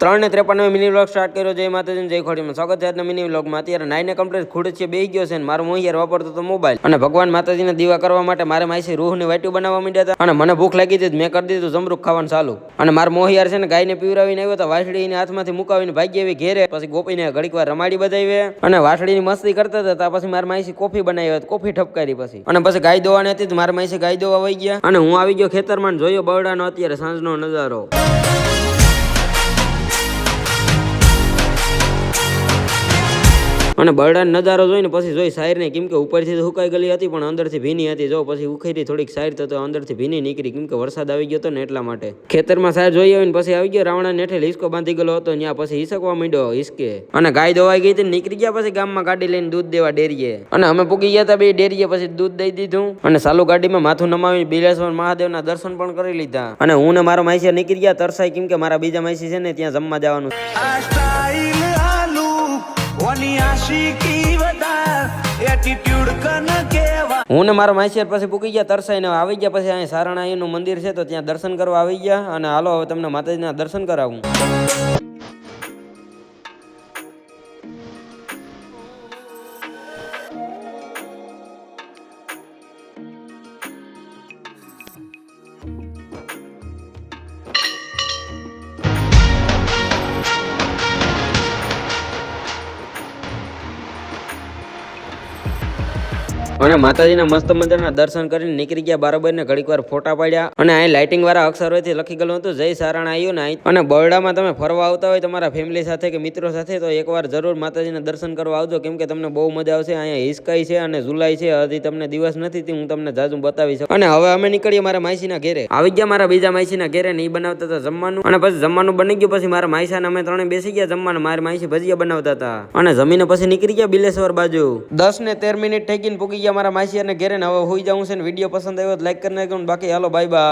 ત્રણ ને ત્રેપનમાં mini vlog start કર્યો જય માતાજી, જય ખોડીમાં સ્વાગત છે આજના મિની વ્લોગમાં. અત્યારે નાઈને કમ્પ્લીટ ખૂડ છે બે ગયો છે મારો મારો મોહિયાર વાપરતો હતો મોબાઈલ. અને ભગવાન માતાજીને દીવા કરવા માટે મારે માસી રૂહની વાટ્યું બનાવવા માંડ્યા હતા. અને મને ભૂખ લાગી હતી મેં કરી દીધું જમરૂખ ખાવાનું ચાલુ. અને મારો મોહિયાર છે ને ગાયને પીવરાવીને આવ્યો તો વાસળી એને હાથમાંથી મુકાવીને ભાગી આવી ઘેરે. પછી ગોપીને ઘડીક વાર રમાડી બધાવી અને વાસળીની મસ્તી કરતા હતા પછી મારા માસી કોફી બનાવી હતી, કોફી ઠપકારી પછી. અને પછી ગાય દોવાની હતી મારા માસી ગાય દોવા વહી ગયા. અને હું આવી ગયો ખેતરમાં જોયો બરડાનો અત્યારે સાંજનો નજારો. અને બરડાનો નજારો જોઈને પછી જોઈ શાયરને કેમ કે ઉપરથી સુકાઈ ગયેલી હતી, પણ અંદરથી ભીની હતી. જો પછી ઉખેરી થોડીક શાયર તો અંદરથી ભીની નીકળી. કેમ કે વરસાદ આવી ગયો હતો ને એટલા માટે. ખેતરમાં સાયર જોઈ આવીને પછી આવી ગયો. રાવણા નેઠે હિસકો બાંધી ગયેલો હતો, ત્યાં પછી હિસકવા માંડ્યો હિસકે. અને ગાય દોવાઈ ગઈ હતી નીકળી ગયા પછી ગામમાં ગાડી લઈને દૂધ દેવા ડેરીએ. અને અમે પૂકી ગયા હતા બે ડેરીએ પછી દૂધ દઈ દીધું. અને સાલુ ગાડીમાં માથું નમાવી બિલેશ્વર મહાદેવના દર્શન પણ કરી લીધા. અને હું ને મારો માઇસી નીકળી ગયા. તરસાઈ કેમ કે મારા બીજા માઇસી છે ને ત્યાં જમવા જવાનું હું ને મારો માસિયાર પછી પૂકી ગયા તરસાઈને આવી ગયા, પછી અહીં સારણાઈનું મંદિર છે તો ત્યાં દર્શન કરવા આવી ગયા અને હાલો હવે તમને માતાજીના દર્શન કરાવું. અને માતાજીના મસ્ત મંદિરના દર્શન કરીને નીકળી ગયા બરાબર ને ઘડીક વાર ફોટા પાડ્યા. અને અહીં લાઇટિંગ વાળા અક્ષરોથી લખી ગયેલું હતું, જય સારણ આવ્યું ને. અને બરડામાં તમે ફરવા આવતા હોય તમારા ફેમિલી સાથે કે મિત્રો સાથે, તો એકવાર જરૂર માતાજીના દર્શન કરવા આવજો, કેમ કે તમને બહુ મજા આવશે. અહીંયા હિસકાઈ છે અને ઝુલાઈ છે. હજી તમને દિવસ નથી હું તમને જાજુ બતાવી શકું અને હવે અમે નીકળીએ મારા માસીના ઘેરે. આવી ગયા મારા બીજા માસીના ઘેરે ને ઈ બનાવતા હતા જમવાનું. અને પછી જમવાનું બની ગયું, પછી મારા માઈસાને અમે ત્રણે બેસી ગયા જમવાનું. મારી માયસી ભજીયા બનાવતા હતા. અને જમીને પછી નીકળી ગયા બિલેશ્વર બાજુ. દસ ને તેર મિનિટ ઠેકીને પૂકી ગયા મારા માસી અને ઘેરે હવે હોઈ જાઉં છે ને વીડિયો પસંદ આવ્યો તો લાઈક કરી નાખજો બાકી હાલો બાય બાય